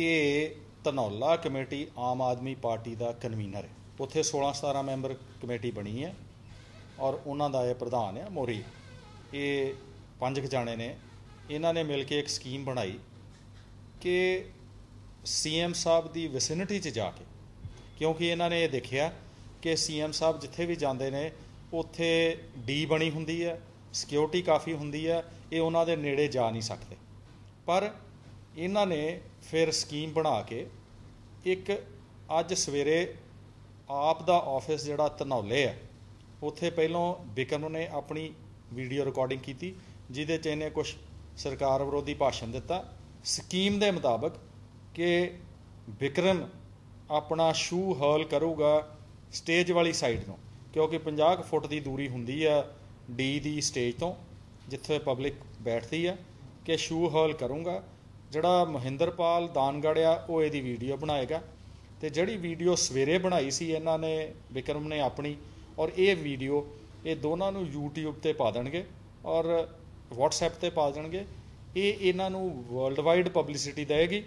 ਇਹ Dhanaula committee Aam Aadmi party ਦਾ convener ਹੈ। ਉੱਥੇ 16 17 ਮੈਂਬਰ ਕਮੇਟੀ ਬਣੀ ਹੈ ਔਰ ਉਹਨਾਂ ਦਾ ਇਹ ਪ੍ਰਧਾਨ ਹੈ ਮੋਰੀ ਇਹ ਪੰਜ ਖਜ਼ਾਣੇ ਨੇ। ਇਹਨਾਂ ਨੇ ਮਿਲ ਕੇ ਇੱਕ ਸਕੀਮ ਬਣਾਈ ਕਿ ਸੀਐਮ ਸਾਹਿਬ ਦੀ ਵਿਸਿਨਿਟੀ 'ਚ ਜਾ ਕੇ, ਕਿਉਂਕਿ ਇਹਨਾਂ ਨੇ ਇਹ ਦੇਖਿਆ ਕਿ ਸੀਐਮ ਸਾਹਿਬ ਜਿੱਥੇ ਵੀ ਜਾਂਦੇ ਨੇ, ਉੱਥੇ ਡੀ ਬਣੀ ਹੁੰਦੀ ਹੈ ਸਿਕਿਉਰਿਟੀ ਕਾਫੀ ਹੁੰਦੀ ਹੈ, ਇਹ ਉਹਨਾਂ ਦੇ ਨੇੜੇ ਜਾ ਨਹੀਂ ਸਕਦੇ। ਪਰ ਇਹਨਾਂ ਨੇ ਫਿਰ ਸਕੀਮ ਬਣਾ ਕੇ ਇੱਕ ਅੱਜ ਸਵੇਰੇ ਆਪ ਦਾ ਆਫਿਸ ਜਿਹੜਾ ਧਨੌਲੇ ਆ ਉੱਥੇ ਪਹਿਲਾਂ ਬਿਕਰਮ ਨੇ ਆਪਣੀ ਵੀਡੀਓ ਰਿਕਾਰਡਿੰਗ ਕੀਤੀ, ਜਿਹਦੇ 'ਚ ਇਹਨੇ ਕੁਝ ਸਰਕਾਰ ਵਿਰੋਧੀ ਭਾਸ਼ਣ ਦਿੱਤਾ। ਸਕੀਮ ਦੇ ਮੁਤਾਬਕ ਕਿ ਬਿਕਰਮ ਆਪਣਾ ਸ਼ੂ ਹਰਲ ਕਰੂਗਾ ਸਟੇਜ ਵਾਲੀ ਸਾਈਡ ਤੋਂ, ਕਿਉਂਕਿ 50 ਕੁ ਫੁੱਟ ਦੀ ਦੂਰੀ ਹੁੰਦੀ ਆ ਡੀ ਦੀ ਸਟੇਜ ਤੋਂ, ਜਿੱਥੇ ਪਬਲਿਕ ਬੈਠਦੀ ਆ, ਕਿ ਸ਼ੂ ਹਰਲ ਕਰੂੰਗਾ। ਜਿਹੜਾ ਮਹਿੰਦਰਪਾਲ ਦਾਨਗੜ ਆ, ਉਹ ਇਹਦੀ ਵੀਡੀਓ ਬਣਾਏਗਾ। ਤੇ ਜਿਹੜੀ ਵੀਡੀਓ ਸਵੇਰੇ ਬਣਾਈ ਸੀ, ਇਹਨਾਂ ਨੇ, ਵਿਕਰਮ ਨੇ ਆਪਣੀ, ਔਰ ਇਹ ਵੀਡੀਓ ਇਹ ਦੋਨਾਂ ਨੂੰ YouTube ਤੇ ਪਾ ਦੇਣਗੇ, ਔਰ WhatsApp ਤੇ ਪਾ ਦੇਣਗੇ। ਇਹ ਇਹਨਾਂ ਨੂੰ ਵਰਲਡ ਵਾਈਡ ਪਬਲਿਸਿਟੀ ਦੇਵੇਗੀ।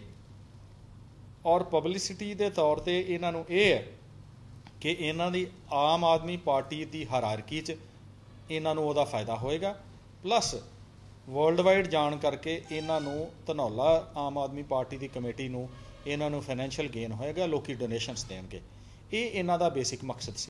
ਔਰ ਪਬਲਿਸਿਟੀ ਦੇ ਤੌਰ ਤੇ ਇਹਨਾਂ ਨੂੰ ਇਹ ਹੈ ਕਿ ਇਹਨਾਂ ਦੀ ਆਮ ਆਦਮੀ ਪਾਰਟੀ ਦੀ ਹਾਇਰਾਰਕੀ 'ਚ ਇਹਨਾਂ ਨੂੰ ਉਹਦਾ ਫਾਇਦਾ ਹੋਏਗਾ। ਪਲੱਸ ਵਰਲਡ ਵਾਈਡ ਜਾਣ ਕਰਕੇ ਇਹਨਾਂ ਨੂੰ ਧਨੌਲਾ ਆਮ ਆਦਮੀ ਪਾਰਟੀ ਦੀ ਕਮੇਟੀ ਨੂੰ, ਇਹਨਾਂ ਨੂੰ ਫਾਈਨੈਂਸ਼ੀਅਲ ਗੇਨ ਹੋਏਗਾ, ਲੋਕੀ ਡੋਨੇਸ਼ਨਸ ਦੇਣਗੇ। ਇਹ ਇਹਨਾਂ ਦਾ ਬੇਸਿਕ ਮਕਸਦ ਸੀ।